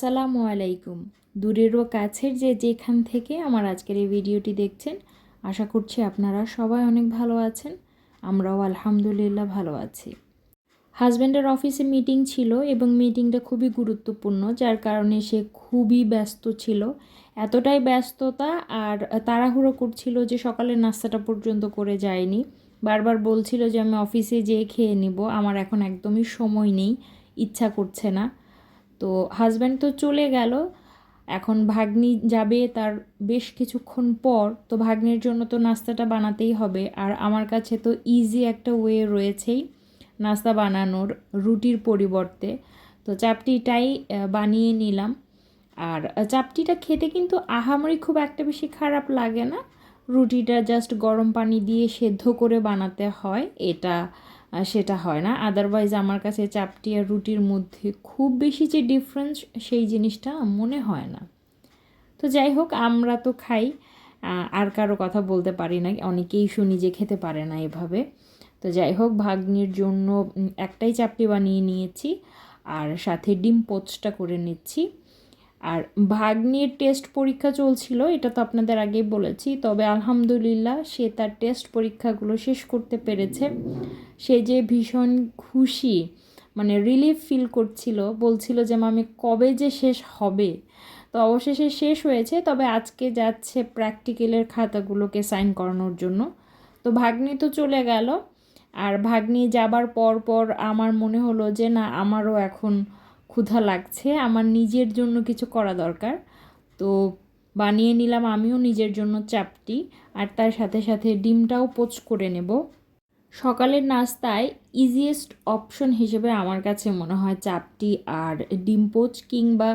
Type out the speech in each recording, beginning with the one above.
আসসালামু আলাইকুম। দূরেরও কাছের যে যেখান থেকে আমার আজকের এই ভিডিওটি দেখছেন, আশা করছি আপনারা সবাই অনেক ভালো আছেন, আমরাও আলহামদুলিল্লাহ ভালো আছি। হাজব্যান্ডের অফিসে মিটিং ছিল এবং মিটিংটা খুবই গুরুত্বপূর্ণ, যার কারণে সে খুবই ব্যস্ত ছিল। এতটাই ব্যস্ততা আর তাড়াহুড়ো করছিল যে সকালের নাস্তাটা পর্যন্ত করে যায়নি। বারবার বলছিল যে আমি অফিসে যেয়ে খেয়ে নিব, আমার এখন একদমই সময় নেই, ইচ্ছা করছে না। তো হাজব্যান্ড তো চলে গেল। এখন ভাগ্নি যাবে তার বেশ কিছুক্ষণ পর। তো ভাগ্নির জন্য তো নাস্তাটা বানাতেই হবে। আর আমার কাছে তো ইজি একটা ওয়ে রয়েছেই নাস্তা বানানোর রুটির পরিবর্তে। তো চাপটিটাই বানিয়ে নিলাম। আর চাপটিটা খেতে কিন্তু আহামরি খুব একটা বেশি খারাপ লাগে না। রুটিটা জাস্ট গরম পানি দিয়ে সেদ্ধ করে বানাতে হয়। এটা সেটা হয় না। আদারওয়াইজ আমার কাছে চাপটি আর রুটির মধ্যে খুব বেশি যে ডিফারেন্স সেই জিনিসটা মনে হয় না। তো যাই হোক, আমরা তো খাই আর কারও কথা বলতে পারি না, অনেকেই শুনি যে খেতে পারে না এভাবে। তো যাই হোক, ভাগ্নির জন্য একটাই চাপটি বানিয়ে নিয়েছি, আর সাথে ডিম পোচটা করে নিচ্ছি। আর ভাগ্নির টেস্ট পরীক্ষা চলছিল, এটা তো আপনাদের আগেই বলেছি, তবে আলহামদুলিল্লাহ সে তার টেস্ট পরীক্ষাগুলো শেষ করতে পেরেছে। সে যে ভীষণ খুশি মানে রিলিফ ফিল করছিল, বলছিল যে মামি কবে যে শেষ হবে? তো অবশেষে শেষ হয়েছে, তবে আজকে যাচ্ছে প্র্যাকটিক্যালের খাতাগুলোকে সাইন করানোর জন্য। তো ভাগ্নি তো চলে গেল, আর ভাগ্নি যাবার পর পর আমার মনে হলো যে, না, আমারও এখন ক্ষুধা লাগছে, আমার নিজের জন্য কিছু করা দরকার। তো বানিয়ে নিলাম আমিও নিজের জন্য চাপটি, আর তার সাথে সাথে ডিমটাও পোচ করে নেব। সকালের নাস্তায় ইজিয়েস্ট অপশন হিসেবে আমার কাছে মনে হয় চাপটি আর ডিম পোচ কিংবা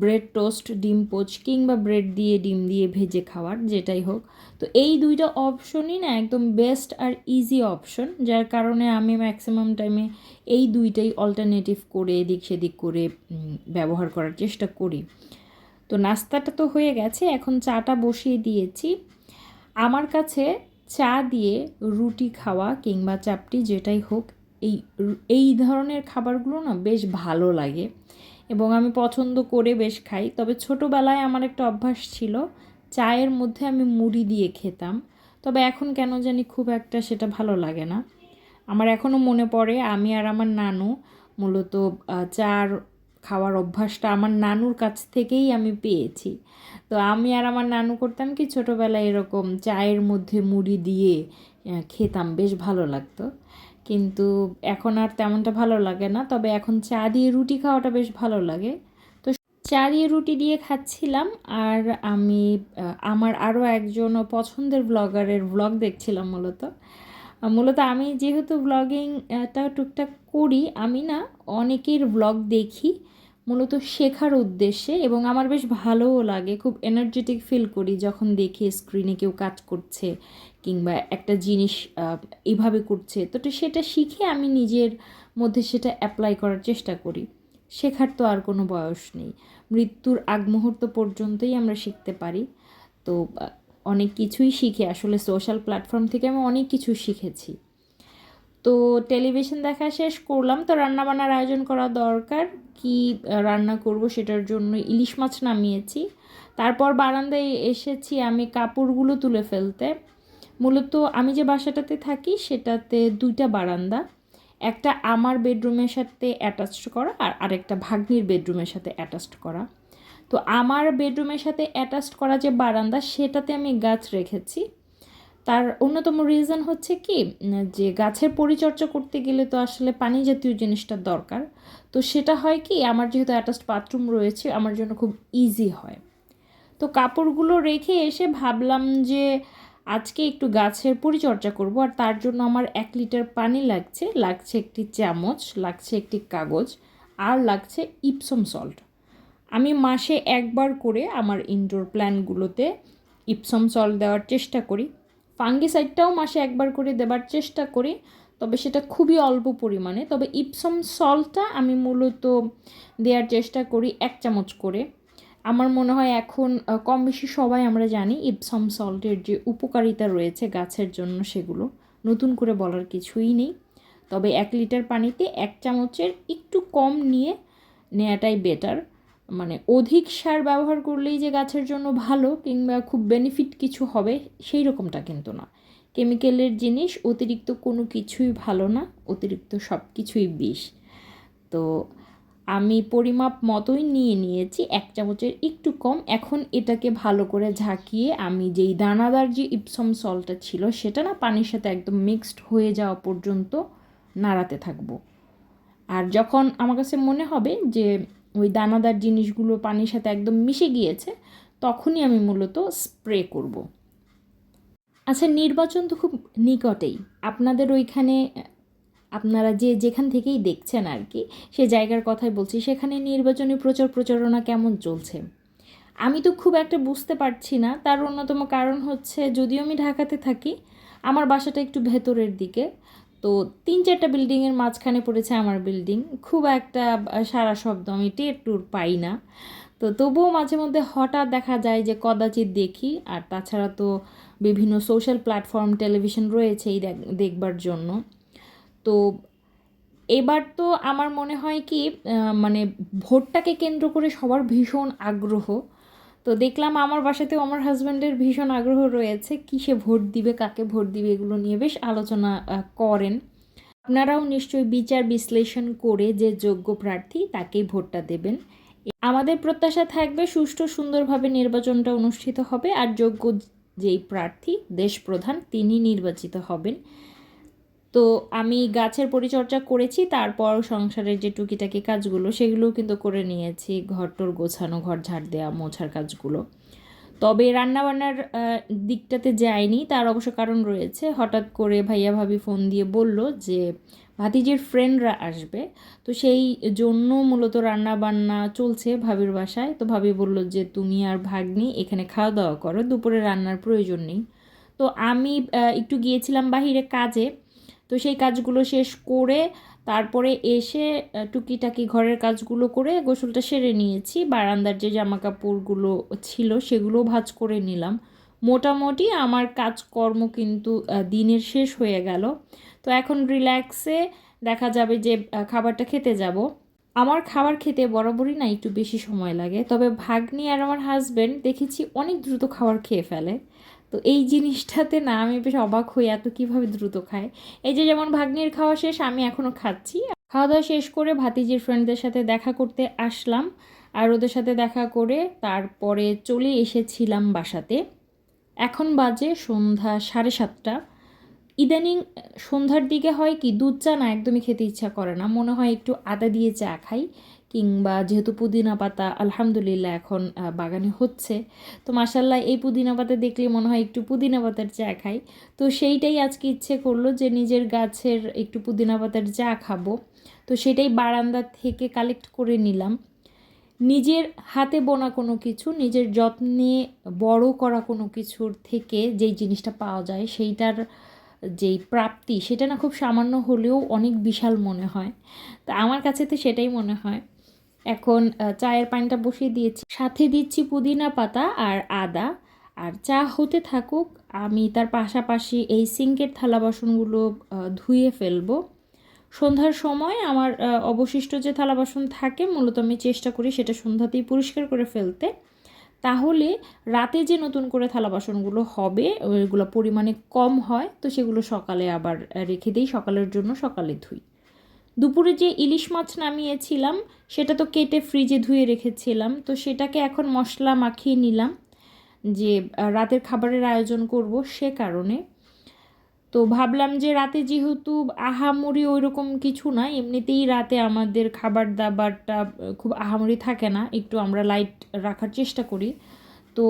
ব্রেড টোস্ট ডিম পোচ কিংবা ব্রেড দিয়ে, ডিম দিয়ে ভেজে খাওয়ার, যেটাই হোক। তো এই দুইটা অপশনই না একদম বেস্ট আর ইজি অপশন যার কারণে আমি ম্যাক্সিমাম টাইমে এই দুইটাই অল্টারনেটিভ করে এদিক সেদিক করে ব্যবহার করার চেষ্টা করি। তো নাস্তাটা তো হয়ে গেছে, এখন চাটা বসিয়ে দিয়েছি। আমার কাছে চা দিয়ে রুটি খাওয়া কিংবা চাপটি যেটাই হোক, এই এই ধরনের খাবারগুলো না বেশ ভালো লাগে এবং আমি পছন্দ করে বেশ খাই। তবে ছোটোবেলায় আমার একটা অভ্যাস ছিল, চায়ের মধ্যে আমি মুড়ি দিয়ে খেতাম। তবে এখন কেন জানি খুব একটা সেটা ভালো লাগে না। আমার এখনও মনে পড়ে, আমি আর আমার নানু মূলত চার খাওয়ার অভ্যাসটা আমার নানুর কাছ থেকেই আমি পেয়েছি। তো আমি আর আমার নানু করতাম কি ছোটোবেলায় এরকম চায়ের মধ্যে মুড়ি দিয়ে খেতাম, বেশ ভালো লাগতো। কিন্তু এখন আর তেমনটা ভালো লাগে না, তবে এখন চা দিয়ে রুটি খাওয়াটা বেশ ভালো লাগে। তো চা দিয়ে রুটি দিয়ে খাচ্ছিলাম আর আমি আমার আরও একজন পছন্দের ব্লগারের ব্লগ দেখছিলাম মূলত। মূলত আমি যেহেতু ব্লগিংটা টুকটাক করি, আমি না অনেকের ব্লগ দেখি। মূলত শেখার উদ্দেশ্যে এবং আমার বেশ ভালোও লাগে, খুব এনার্জেটিক ফিল করি যখন দেখি স্ক্রিনে কেউ কাজ করছে কিংবা একটা জিনিস এভাবে করছে। তো সেটা শিখে আমি নিজের মধ্যে সেটা অ্যাপ্লাই করার চেষ্টা করি। শেখার তো আর কোনো বয়স নেই। মৃত্যুর আগ মুহূর্ত পর্যন্তই আমরা শিখতে পারি। তো অনেক কিছুই শিখে, আসলে সোশ্যাল প্ল্যাটফর্ম থেকে আমি অনেক কিছু শিখেছি। তো টেলিভিশন দেখা শেষ করলাম। তো রান্নাবান্নার আয়োজন করা দরকার। কি রান্না করব সেটার জন্য ইলিশ মাছ নামিয়েছি। তারপর বারান্দায় এসেছি আমি কাপড়গুলো তুলে ফেলতে। মূলত আমি যে বাসাটাতে থাকি সেটাতে দুইটা বারান্দা, একটা আমার বেডরুমের সাথে অ্যাটাচড করা আর আরেকটা ভাগ্নির বেডরুমের সাথে অ্যাটাচড করা। তো আমার বেডরুমের সাথে অ্যাটাচড করা যে বারান্দা, সেটাতে আমি গাছ রেখেছি। তার অন্যতম রিজন হচ্ছে কি, যে গাছের পরিচর্যা করতে গেলে তো আসলে পানি জাতীয় জিনিসটা দরকার। তো সেটা হয় কি, আমার যেহেতু অ্যাটাচড বাথরুম রয়েছে, আমার জন্য খুব ইজি হয়। তো কাপড়গুলো রেখে এসে ভাবলাম যে আজকে একটু গাছের পরিচর্যা করব, আর তার জন্য আমার এক লিটার পানি লাগছে লাগছে একটি চামচ, লাগছে একটি কাগজ, আর লাগছে ইপসম সল্ট আমি মাসে একবার করে আমার ইনডোর প্ল্যানগুলোতে ইপসম সল্ট দেওয়ার চেষ্টা করি। ফাঙ্গিসাইডটাও মাসে একবার করে দেবার চেষ্টা করি, তবে সেটা খুবই অল্প পরিমাণে। তবে ইপসম সল্টটা আমি মূলত দেওয়ার চেষ্টা করি এক চামচ করে। আমার মনে হয় এখন কম বেশি সবাই আমরা জানি ইপসম সল্টের যে উপকারিতা রয়েছে গাছের জন্য সেগুলো। নতুন করে বলার কিছুই নেই। তবে এক লিটার পানিতে এক চামচের একটু কম নিয়ে নেওয়াটাই বেটার। মানে অধিক সার ব্যবহার করলেই যে গাছের জন্য ভালো কিংবা খুব বেনিফিট কিছু হবে সেই রকমটা কিন্তু না। কেমিক্যালের জিনিস অতিরিক্ত কোনো কিছুই ভালো না, অতিরিক্ত সব কিছুই বিষ। তো আমি পরিমাপ মতোই নিয়ে নিয়েছি, এক চামচের একটু কম। এখন এটাকে ভালো করে ঝাঁকিয়ে আমি যেই দানাদার যে ইপসম সলটা ছিল, সেটা না পানির সাথে একদম মিক্সড হয়ে যাওয়া পর্যন্ত নাড়াতে থাকব। আর যখন আমার কাছে মনে হবে যে ওই দানাদার জিনিসগুলো পানির সাথে একদম মিশে গিয়েছে, তখনই আমি মূলত স্প্রে করব। আচ্ছা নির্বাচন তো খুব নিকটেই। আপনাদের ওইখানে, আপনারা যে যেখান থেকেই দেখছেন আর কি, সে জায়গার কথাই বলছি, সেখানে নির্বাচনী প্রচার প্রচারণা কেমন চলছে? আমি তো খুব একটা বুঝতে পারছি না। তার অন্যতম কারণ হচ্ছে, যদিও আমি ঢাকাতে থাকি, আমার বাসাটা একটু ভেতরের দিকে। তো তিন চারটা বিল্ডিংয়ের মাঝখানে পড়েছে আমার বিল্ডিং খুব একটা সারা শব্দ আমি টের টুর পাই না। তো তবুও মাঝে মধ্যে হঠাৎ দেখা যায় যে কদাচিৎ দেখি, আর তাছাড়া তো বিভিন্ন সোশ্যাল প্ল্যাটফর্ম টেলিভিশন রয়েছেই দেখবার জন্য। তো এবার তো আমার মনে হয় কি মানে ভোটটাকে কেন্দ্র করে সবার ভীষণ আগ্রহ। তো দেখলাম আমার বাসাতেও আমার হাজব্যান্ডের ভীষণ আগ্রহ রয়েছে কি সে ভোট দিবে, কাকে ভোট দিবে এগুলো নিয়ে বেশ আলোচনা করেন। আপনারাও নিশ্চয়ই বিচার বিশ্লেষণ করে যে যোগ্য প্রার্থী তাকেই ভোটটা দেবেন। আমাদের প্রত্যাশা থাকবে সুষ্ঠু, সুন্দরভাবে নির্বাচনটা অনুষ্ঠিত হবে আর যোগ্য যেই প্রার্থী, দেশ প্রধান, তিনি নির্বাচিত হবেন। তো আমি গাছের পরিচর্যা করেছি, তারপর সংসারের যে টুকিটাকি কাজগুলো, সেগুলোও কিন্তু করে নিয়েছি ঘরটোর গোছানো, ঘর ঝাড় দেওয়া, মোছার কাজগুলো। তবে রান্নাবান্নার দিকটাতে যায়নি তার অবশ্য কারণ রয়েছে। হঠাৎ করে ভাইয়া ভাবি ফোন দিয়ে বলল যে, ভাতিজির ফ্রেন্ডরা আসবে। তো সেই জন্য মূলত রান্না বান্না চলছে ভাবির বাসায়। তো ভাবি বলল যে, তুমি আর ভাগ্নি এখানে খাওয়া দাওয়া করো, দুপুরে রান্নার প্রয়োজন নেই। তো আমি একটু গিয়েছিলাম বাহিরে কাজে। তো সেই কাজগুলো শেষ করে তারপরে এসে টুকিটাকি ঘরের কাজগুলো করে গোসলটা সেরে নিয়েছি। বারান্দার যে জামা কাপড়গুলো ছিল সেগুলো ভাজ করে নিলাম। মোটামুটি আমার কাজকর্ম কিন্তু দিনের শেষ হয়ে গেল। তো এখন রিল্যাক্সে দেখা যাবে যে খাবারটা খেতে যাব। আমার খাবার খেতে বরাবরই না একটু বেশি সময় লাগে। তবে ভাগ্নি আর আমার হাজব্যান্ড দেখেছি অনেক দ্রুত খাবার খেয়ে ফেলে। তো এই জিনিসটাতে না আমি বেশ অবাক হই এত কীভাবে দ্রুত খায়। এই যে যেমন ভাগ্নির খাওয়া শেষ, আমি এখনও খাচ্ছি। খাওয়া দাওয়া শেষ করে ভাতিজির ফ্রেন্ডদের সাথে দেখা করতে আসলাম। আর ওদের সাথে দেখা করে তারপরে চলে এসেছিলাম বাসাতে। এখন বাজে সন্ধ্যা সাড়ে সাতটা। ইদানিং সন্ধ্যার দিকে হয় কি, দুধ চা না একদমই খেতে ইচ্ছা করে না। মনে হয় একটু আদা দিয়ে চা খাই। কিংবা যেহেতু পুদিনা পাতা আলহামদুলিল্লাহ এখন বাগানে হচ্ছে, তো মাসাল্লাহ এই পুদিনা পাতা দেখলে মনে হয় একটু পুদিনা পাতার চা খাই। তো সেইটাই আজকে ইচ্ছে করল যে নিজের গাছের একটু পুদিনা পাতার চা খাব। তো সেটাই বারান্দা থেকে কালেক্ট করে নিলাম। নিজের হাতে বোনা কোনো কিছু, নিজের যত্নে বড় করা কোনো কিছুর থেকে যেই জিনিসটা পাওয়া যায় সেইটার যেই প্রাপ্তি, সেটা না খুব সামান্য হলেও অনেক বিশাল মনে হয়। তা আমার কাছে তো সেটাই মনে হয়। এখন চায়ের পানিটা বসিয়ে দিয়েছি। সাথে দিচ্ছি পুদিনা পাতা আর আদা। আর চা হতে থাকুক, আমি তার পাশাপাশি এই সিঙ্কের থালা বাসনগুলো ধুয়ে ফেলব। সন্ধ্যার সময় আমার অবশিষ্ট যে থালা বাসন থাকে, মূলত আমি চেষ্টা করি সেটা সন্ধ্যাতেই পরিষ্কার করে ফেলতে। তাহলে রাতে যে নতুন করে থালা বাসনগুলো হবে, ওইগুলো পরিমাণে কম হয়, তো সেগুলো সকালে আবার রেখে দিই। সকালের জন্য সকালে ধুই। দুপুরে যে ইলিশ মাছ নামিয়েছিলাম, সেটা তো কেটে ফ্রিজে ধুয়ে রেখেছিলাম। তো সেটাকে এখন মশলা মাখিয়ে নিলাম যে রাতের খাবারের আয়োজন করব সে কারণে। তো ভাবলাম যে রাতে যেহেতু আহামরি ওই রকম কিছু না, এমনিতেই রাতে আমাদের খাবার দাবারটা খুব আহামরি থাকে না, একটু আমরা লাইট রাখার চেষ্টা করি। তো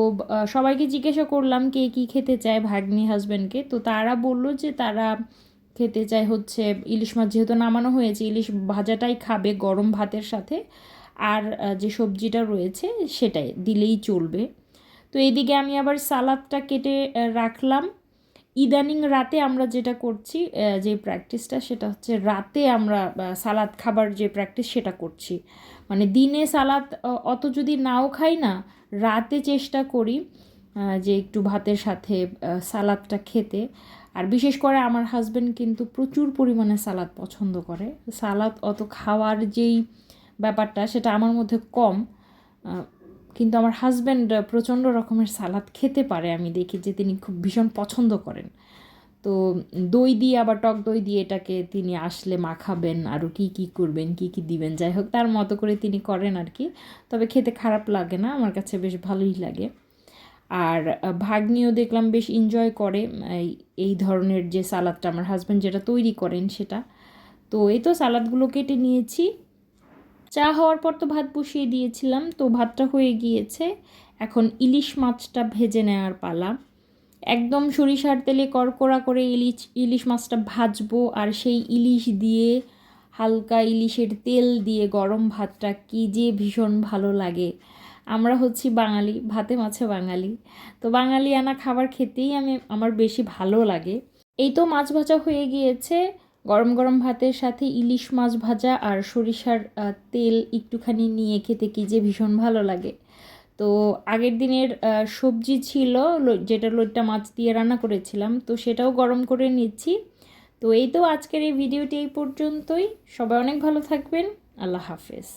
সবাইকে জিজ্ঞাসা করলাম কে কী খেতে চায় ভাগ্নি হাজব্যান্ডকে তো তারা বলল যে তারা খেতে চায় হচ্ছে ইলিশ মাছ, যেহেতু নামানো হয়েছে, ইলিশ ভাজাটাই খাবে গরম ভাতের সাথে। আর যে সবজিটা রয়েছে সেটাই, দিলেই চলবে। তো এইদিকে আমি আবার সালাদটা কেটে রাখলাম। ইদানিং রাতে আমরা যেটা করছি যে প্র্যাকটিসটা সেটা হচ্ছে রাতে আমরা সালাদ খাবার যে প্র্যাকটিস সেটা করছি। মানে দিনে সালাদ অত যদি নাও খাই না, রাতে চেষ্টা করি। যে একটু ভাতের সাথে সালাদটা খেতে। আর বিশেষ করে আমার হাজব্যান্ড কিন্তু প্রচুর পরিমাণে সালাদ পছন্দ করে। সালাদ অত খাওয়ার যেই ব্যাপারটা, সেটা আমার মধ্যে কম। কিন্তু আমার হাজব্যান্ড প্রচণ্ড রকমের সালাদ খেতে পারে, আমি দেখি যে তিনি খুব ভীষণ পছন্দ করেন। তো দই দিয়ে, আবার টক দই দিয়ে এটাকে তিনি আসলে মাখাবেন আরও কি কি করবেন, কি কি দিবেন, যাই হোক, তার মতো করে তিনি করেন আর কি। তবে খেতে খারাপ লাগে না, আমার কাছে বেশ ভালোই লাগে। আর ভাগ্নিও দেখলাম বেশ এনজয় করে, এই- ধরনের যে সালাদটা আমার হাজব্যান্ড যেটা তৈরি করেন সেটা। তো এই তো সালাদগুলো কেটে নিয়েছি। চা হওয়ার পর তো ভাত বসিয়ে দিয়েছিলাম, তো ভাতটা হয়ে গিয়েছে। এখন ইলিশ মাছটা ভেজে নেওয়ার পালা। একদম সরিষার তেলে কড়কড়া করে ইলিশ ইলিশ মাছটা ভাজবো আর সেই ইলিশ দিয়ে হালকা ইলিশের তেল দিয়ে গরম ভাতটা কি যে ভীষণ ভালো লাগে। আমরা হচ্ছি বাঙালি, ভাতে মাছে বাঙালি। তো বাঙালি আনা খাবার খেতেই আমি, আমার বেশি ভালো লাগে। এই তো মাছ ভাজা হয়ে গিয়েছে। গরম গরম ভাতের সাথে ইলিশ মাছ ভাজা আর সরিষার তেল একটুখানি নিয়ে খেতে কি যে ভীষণ ভালো লাগে। তো আগের দিনের সবজি ছিল যেটা লোটটা মাছ দিয়ে রান্না করেছিলাম, তো সেটাও গরম করে নিচ্ছি। তো এই তো আজকের এই ভিডিওটি এই পর্যন্তই। সবাই অনেক ভালো থাকবেন। আল্লাহ হাফেজ।